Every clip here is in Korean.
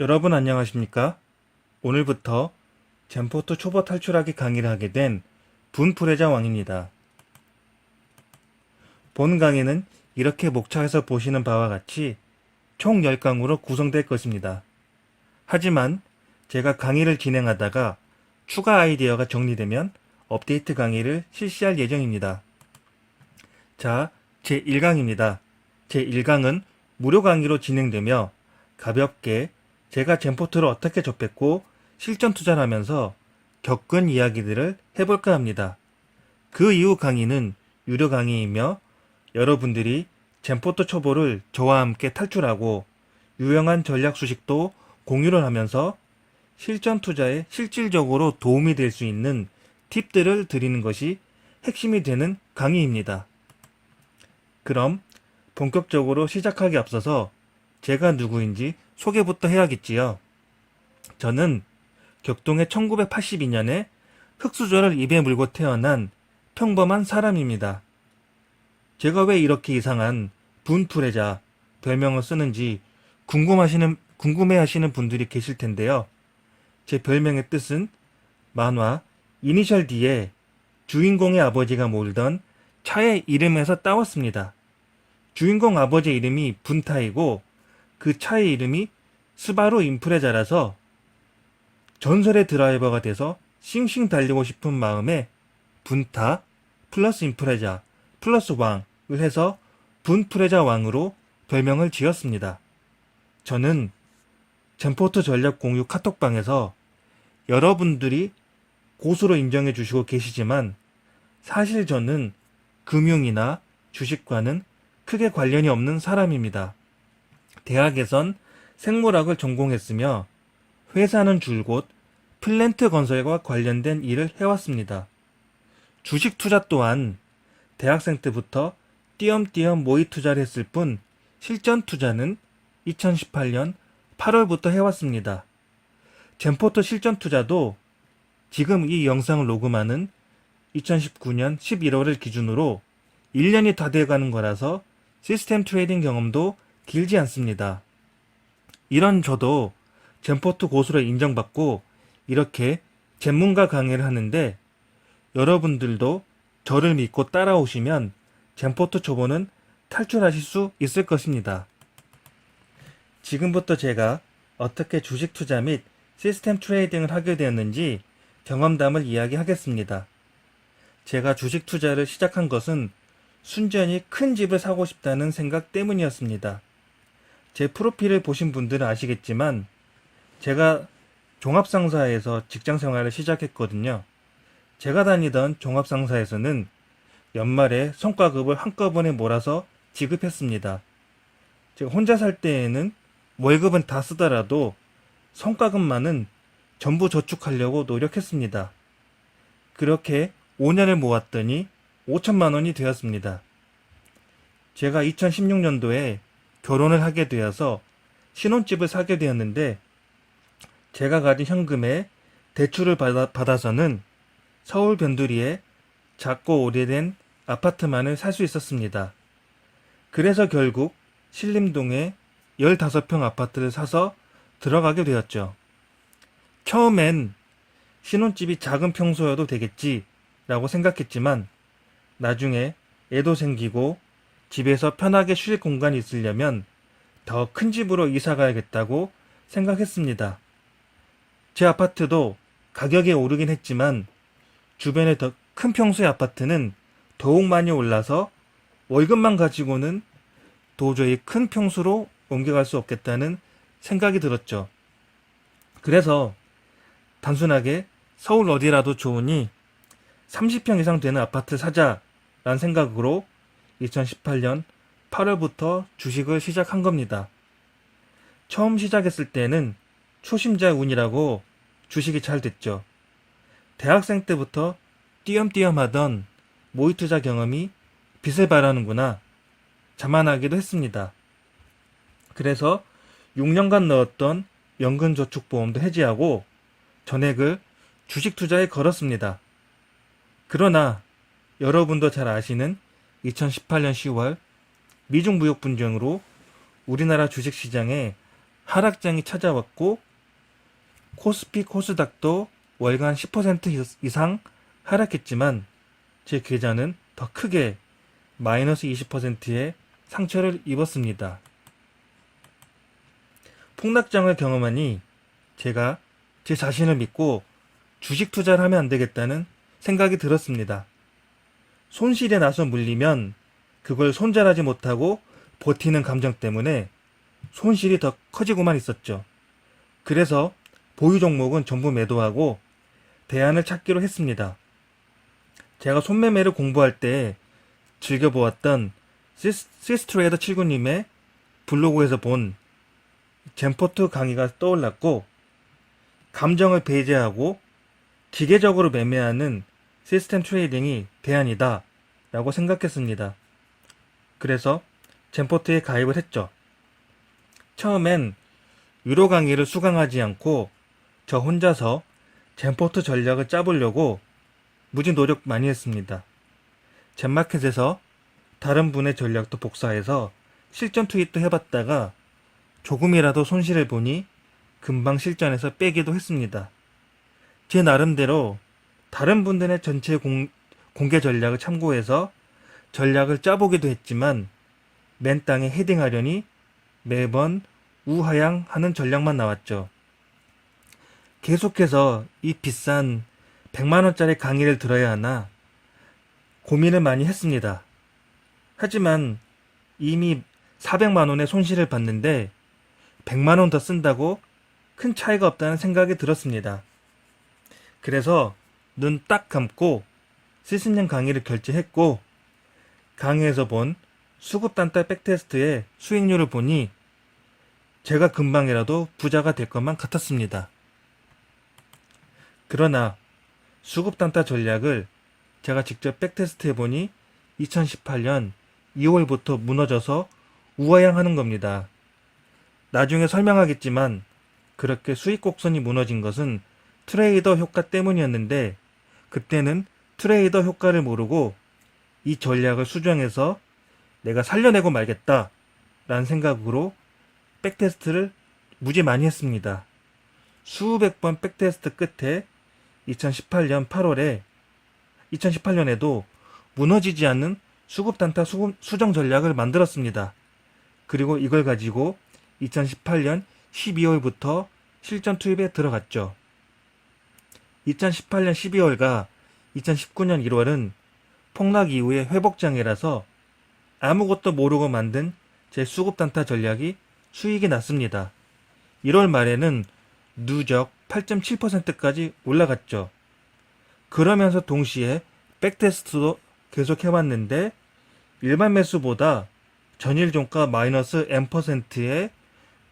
여러분 안녕하십니까? 오늘부터 젠포트 초보 탈출하기 강의를 하게 된 분프레자 왕입니다. 본 강의는 이렇게 목차에서 보시는 바와 같이 총 10강으로 구성될 것입니다. 하지만 제가 강의를 진행하다가 추가 아이디어가 정리되면 업데이트 강의를 실시할 예정입니다. 자, 제1강입니다. 제1강은 무료 강의로 진행되며 가볍게 제가 젠포트를 어떻게 접했고 실전 투자를 하면서 겪은 이야기들을 해볼까 합니다. 그 이후 강의는 유료 강의이며 여러분들이 젠포트 초보를 저와 함께 탈출하고 유용한 전략 수식도 공유를 하면서 실전 투자에 실질적으로 도움이 될 수 있는 팁들을 드리는 것이 핵심이 되는 강의입니다. 그럼 본격적으로 시작하기 앞서서 제가 누구인지 소개부터 해야겠지요. 저는 격동의 1982년에 흑수저를 입에 물고 태어난 평범한 사람입니다. 제가 왜 이렇게 이상한 분프레자 별명을 쓰는지 궁금하시는, 궁금해 하시는 분들이 계실 텐데요. 제 별명의 뜻은 만화 이니셜 D에 주인공의 아버지가 몰던 차의 이름에서 따왔습니다. 주인공 아버지 이름이 분타이고 그 차의 이름이 스바루 임프레자라서 전설의 드라이버가 돼서 싱싱 달리고 싶은 마음에 분타 플러스 임프레자 플러스 왕을 해서 분프레자 왕으로 별명을 지었습니다. 저는 젠포트 전략 공유 카톡방에서 여러분들이 고수로 인정해 주시고 계시지만 사실 저는 금융이나 주식과는 크게 관련이 없는 사람입니다. 대학에선 생물학을 전공했으며 회사는 줄곧 플랜트 건설과 관련된 일을 해왔습니다. 주식 투자 또한 대학생 때부터 띄엄띄엄 모의 투자를 했을 뿐 실전 투자는 2018년 8월부터 해왔습니다. 젠포트 실전 투자도 지금 이 영상을 녹음하는 2019년 11월을 기준으로 1년이 다 돼가는 거라서 시스템 트레이딩 경험도 길지 않습니다. 이런 저도 젠포트 고수로 인정받고 이렇게 전문가 강의를 하는데 여러분들도 저를 믿고 따라오시면 젠포트 초보는 탈출하실 수 있을 것입니다. 지금부터 제가 어떻게 주식 투자 및 시스템 트레이딩을 하게 되었는지 경험담을 이야기하겠습니다. 제가 주식 투자를 시작한 것은 순전히 큰 집을 사고 싶다는 생각 때문이었습니다. 제 프로필을 보신 분들은 아시겠지만 제가 종합상사에서 직장 생활을 시작했거든요. 제가 다니던 종합상사에서는 연말에 성과급을 한꺼번에 몰아서 지급했습니다. 제가 혼자 살 때에는 월급은 다 쓰더라도 성과급만은 전부 저축하려고 노력했습니다. 그렇게 5년을 모았더니 5천만 원이 되었습니다. 제가 2016년도에 결혼을 하게 되어서 신혼집을 사게 되었는데 제가 가진 현금에 대출을 받아, 받아서는 서울 변두리에 작고 오래된 아파트만을 살 수 있었습니다. 그래서 결국 신림동에 15평 아파트를 사서 들어가게 되었죠. 처음엔 신혼집이 작은 평소여도 되겠지 라고 생각했지만 나중에 애도 생기고 집에서 편하게 쉴 공간이 있으려면 더 큰 집으로 이사 가야겠다고 생각했습니다. 제 아파트도 가격이 오르긴 했지만 주변에 더큰 평수의 아파트는 더욱 많이 올라서 월급만 가지고는 도저히 큰 평수로 옮겨갈 수 없겠다는 생각이 들었죠. 그래서 단순하게 서울 어디라도 좋으니 30평 이상 되는 아파트 사자라는 생각으로 2018년 8월부터 주식을 시작한 겁니다. 처음 시작했을 때는 초심자 운이라고 주식이 잘 됐죠. 대학생 때부터 띄엄띄엄 하던 모의 투자 경험이 빛을 발하는구나 자만하기도 했습니다. 그래서 6년간 넣었던 연금저축보험도 해지하고 전액을 주식 투자에 걸었습니다. 그러나 여러분도 잘 아시는 2018년 10월 미중 무역 분쟁으로 우리나라 주식 시장에 하락장이 찾아왔고 코스피 코스닥도 월간 10% 이상 하락했지만 제 계좌는 더 크게 마이너스 20%의 상처를 입었습니다. 폭락장을 경험하니 제가 제 자신을 믿고 주식 투자를 하면 안 되겠다는 생각이 들었습니다. 손실에 나서 물리면 그걸 손절하지 못하고 버티는 감정 때문에 손실이 더 커지고만 있었죠. 그래서 보유 종목은 전부 매도하고 대안을 찾기로 했습니다. 제가 손매매를 공부할 때 즐겨보았던 시스, 시스트레이더 79님의 블로그에서 본 젠포트 강의가 떠올랐고 감정을 배제하고 기계적으로 매매하는 시스템 트레이딩이 대안이다 라고 생각했습니다. 그래서 젠포트에 가입을 했죠. 처음엔 유로 강의를 수강하지 않고 저 혼자서 젠포트 전략을 짜보려고 무지 노력 많이 했습니다. 젠마켓에서 다른 분의 전략도 복사해서 실전 투입도 해봤다가 조금이라도 손실을 보니 금방 실전에서 빼기도 했습니다. 제 나름대로 다른 분들의 전체 공, 공개 전략을 참고해서 전략을 짜보기도 했지만 맨 땅에 헤딩하려니 매번 우하향 하는 전략만 나왔죠. 계속해서 이 비싼 100만원짜리 강의를 들어야 하나 고민을 많이 했습니다. 하지만 이미 400만원의 손실을 봤는데 100만원 더 쓴다고 큰 차이가 없다는 생각이 들었습니다. 그래서 눈 딱 감고 시스님 강의를 결제했고 강의에서 본 수급단타 백테스트의 수익률을 보니 제가 금방이라도 부자가 될 것만 같았습니다. 그러나 수급단타 전략을 제가 직접 백테스트 해보니 2018년 2월부터 무너져서 우하향하는 겁니다. 나중에 설명하겠지만 그렇게 수익 곡선이 무너진 것은 트레이더 효과 때문이었는데 그때는 트레이더 효과를 모르고 이 전략을 수정해서 내가 살려내고 말겠다 라는 생각으로 백테스트를 무지 많이 했습니다. 수백 번 백테스트 끝에 2018년 8월에 2018년에도 무너지지 않는 수급 단타 수정 전략을 만들었습니다. 그리고 이걸 가지고 2018년 12월부터 실전 투입에 들어갔죠. 2018년 12월과 2019년 1월은 폭락 이후의 회복장이라서 아무것도 모르고 만든 제 수급 단타 전략이 수익이 났습니다. 1월 말에는 누적 8.7%까지 올라갔죠. 그러면서 동시에 백테스트도 계속 해왔는데 일반 매수보다 전일 종가 마이너스 N%의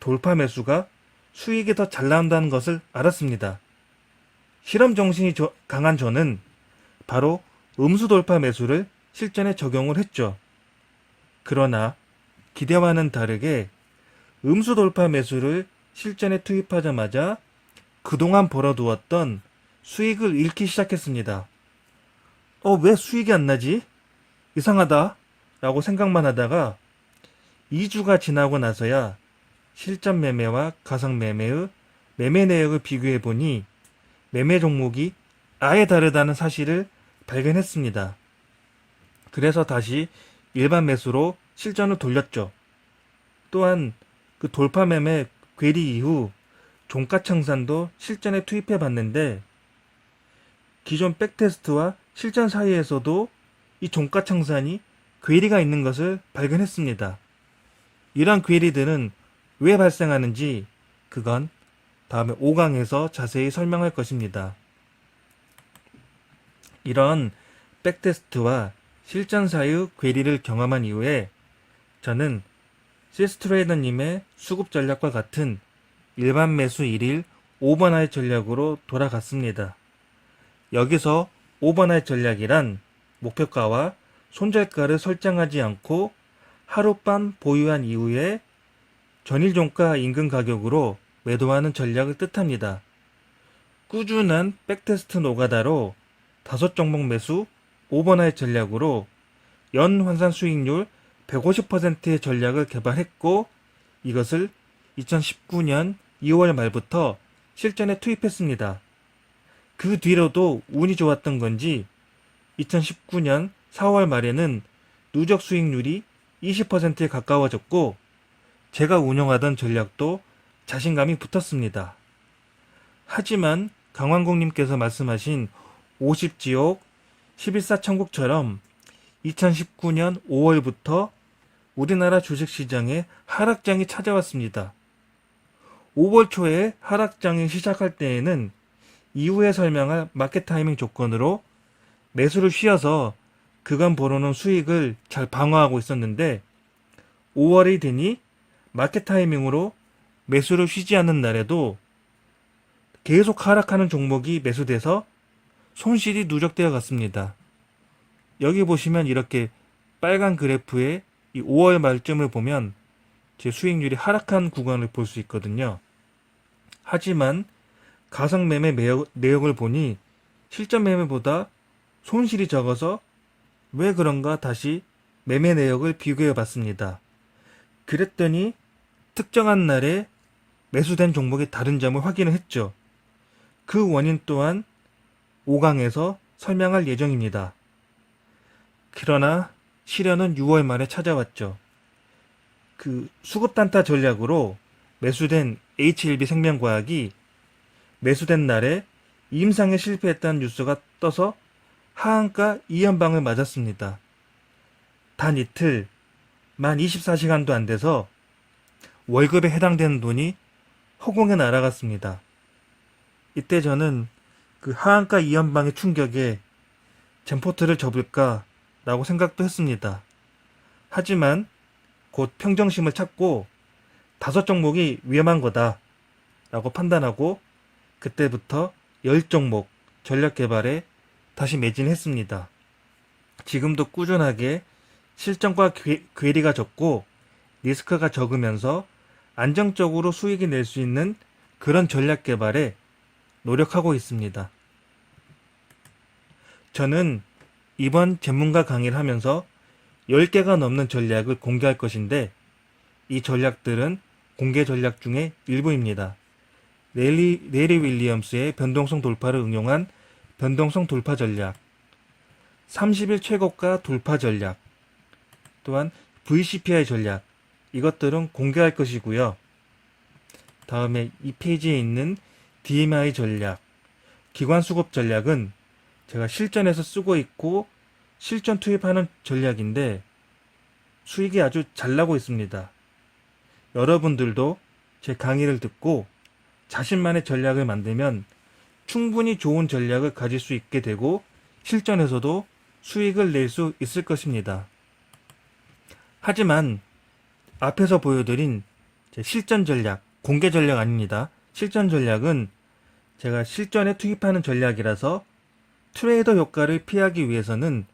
돌파 매수가 수익이 더 잘 나온다는 것을 알았습니다. 실험 정신이 저- 강한 저는 바로 음수 돌파 매수를 실전에 적용을 했죠. 그러나 기대와는 다르게 음수 돌파 매수를 실전에 투입하자마자 그동안 벌어두었던 수익을 잃기 시작했습니다. 어, 왜 수익이 안 나지? 이상하다. 라고 생각만 하다가 2주가 지나고 나서야 실전 매매와 가상 매매의 매매 내역을 비교해 보니 매매 종목이 아예 다르다는 사실을 발견했습니다. 그래서 다시 일반 매수로 실전을 돌렸죠. 또한 그 돌파 매매 괴리 이후 종가 청산도 실전에 투입해 봤는데 기존 백테스트와 실전 사이에서도 이 종가 청산이 괴리가 있는 것을 발견했습니다. 이러한 괴리들은 왜 발생하는지 그건 다음에 5강에서 자세히 설명할 것입니다. 이런 백테스트와 실전 사이의 괴리를 경험한 이후에 저는 시스트레이더님의 수급 전략과 같은 일반 매수 1일 5번화의 전략으로 돌아갔습니다. 여기서 5번화의 전략이란 목표가와 손절가를 설정하지 않고 하룻밤 보유한 이후에 전일 종가 인근 가격으로 매도하는 전략을 뜻합니다. 꾸준한 백테스트 노가다로 다섯 종목 매수 5번화의 전략으로 연 환산 수익률 150%의 전략을 개발했고 이것을 2019년 2월 말부터 실전에 투입했습니다. 그 뒤로도 운이 좋았던 건지 2019년 4월 말에는 누적 수익률이 20%에 가까워졌고 제가 운영하던 전략도 자신감이 붙었습니다. 하지만 강왕국님께서 말씀하신 50지옥 11사 천국처럼 2019년 5월부터 우리나라 주식시장에 하락장이 찾아왔습니다. 5월 초에 하락장이 시작할 때에는 이후에 설명할 마켓 타이밍 조건으로 매수를 쉬어서 그간 벌어놓은 수익을 잘 방어하고 있었는데 5월이 되니 마켓 타이밍으로 매수를 쉬지 않는 날에도 계속 하락하는 종목이 매수돼서 손실이 누적되어 갔습니다. 여기 보시면 이렇게 빨간 그래프에 이 5월 말쯤을 보면 제 수익률이 하락한 구간을 볼 수 있거든요. 하지만 가상 매매 내역을 보니 실전 매매보다 손실이 적어서 왜 그런가 다시 매매 내역을 비교해 봤습니다. 그랬더니 특정한 날에 매수된 종목이 다른 점을 확인을 했죠. 그 원인 또한 5강에서 설명할 예정입니다. 그러나 시련은 6월 말에 찾아왔죠. 그 수급 단타 전략으로 매수된 HLB 생명과학이 매수된 날에 임상에 실패했다는 뉴스가 떠서 하한가 2연방을 맞았습니다. 단 이틀, 만 24시간도 안 돼서 월급에 해당되는 돈이 허공에 날아갔습니다. 이때 저는 그 하한가 2연방의 충격에 젠포트를 접을까 라고 생각도 했습니다. 하지만 곧 평정심을 찾고 다섯 종목이 위험한 거다 라고 판단하고 그때부터 열 종목 전략 개발에 다시 매진했습니다. 지금도 꾸준하게 실전과 괴- 괴리가 적고 리스크가 적으면서 안정적으로 수익이 낼 수 있는 그런 전략 개발에 노력하고 있습니다. 저는 이번 전문가 강의를 하면서 10개가 넘는 전략을 공개할 것인데 이 전략들은 공개 전략 중에 일부입니다. 레리, 레리 윌리엄스의 변동성 돌파를 응용한 변동성 돌파 전략, 30일 최고가 돌파 전략, 또한 VCPI 전략, 이것들은 공개할 것이고요. 다음에 이 페이지에 있는 DMI 전략, 기관 수급 전략은 제가 실전에서 쓰고 있고 실전 투입하는 전략인데 수익이 아주 잘 나고 있습니다. 여러분들도 제 강의를 듣고 자신만의 전략을 만들면 충분히 좋은 전략을 가질 수 있게 되고 실전에서도 수익을 낼 수 있을 것입니다. 하지만 앞에서 보여드린 제 실전 전략, 공개 전략 아닙니다. 실전 전략은 제가 실전에 투입하는 전략이라서 트레이더 효과를 피하기 위해서는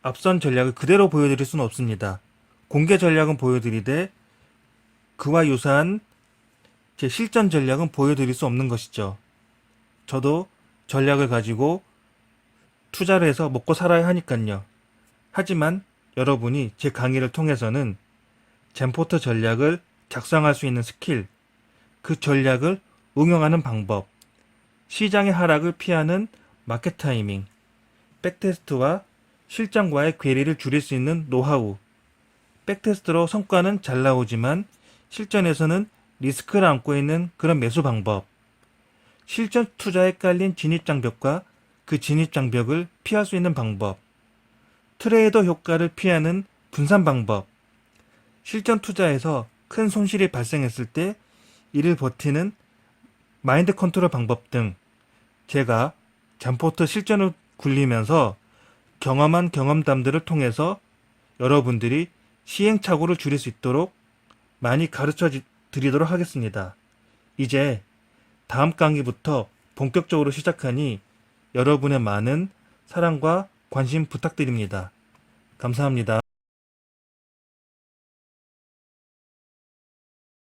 앞선 전략을 그대로 보여드릴 수는 없습니다. 공개 전략은 보여드리되 그와 유사한 제 실전 전략은 보여드릴 수 없는 것이죠. 저도 전략을 가지고 투자를 해서 먹고 살아야 하니까요. 하지만 여러분이 제 강의를 통해서는 젠포트 전략을 작성할 수 있는 스킬, 그 전략을 응용하는 방법, 시장의 하락을 피하는 마켓 타이밍, 백테스트와 실전과의 괴리를 줄일 수 있는 노하우, 백테스트로 성과는 잘 나오지만 실전에서는 리스크를 안고 있는 그런 매수 방법, 실전 투자에 깔린 진입 장벽과 그 진입 장벽을 피할 수 있는 방법, 트레이더 효과를 피하는 분산 방법, 실전 투자에서 큰 손실이 발생했을 때 이를 버티는 마인드 컨트롤 방법 등 제가 잠포트 실전을 굴리면서 경험한 경험담들을 통해서 여러분들이 시행착오를 줄일 수 있도록 많이 가르쳐 지- 드리도록 하겠습니다. 이제 다음 강의부터 본격적으로 시작하니 여러분의 많은 사랑과 관심 부탁드립니다. 감사합니다.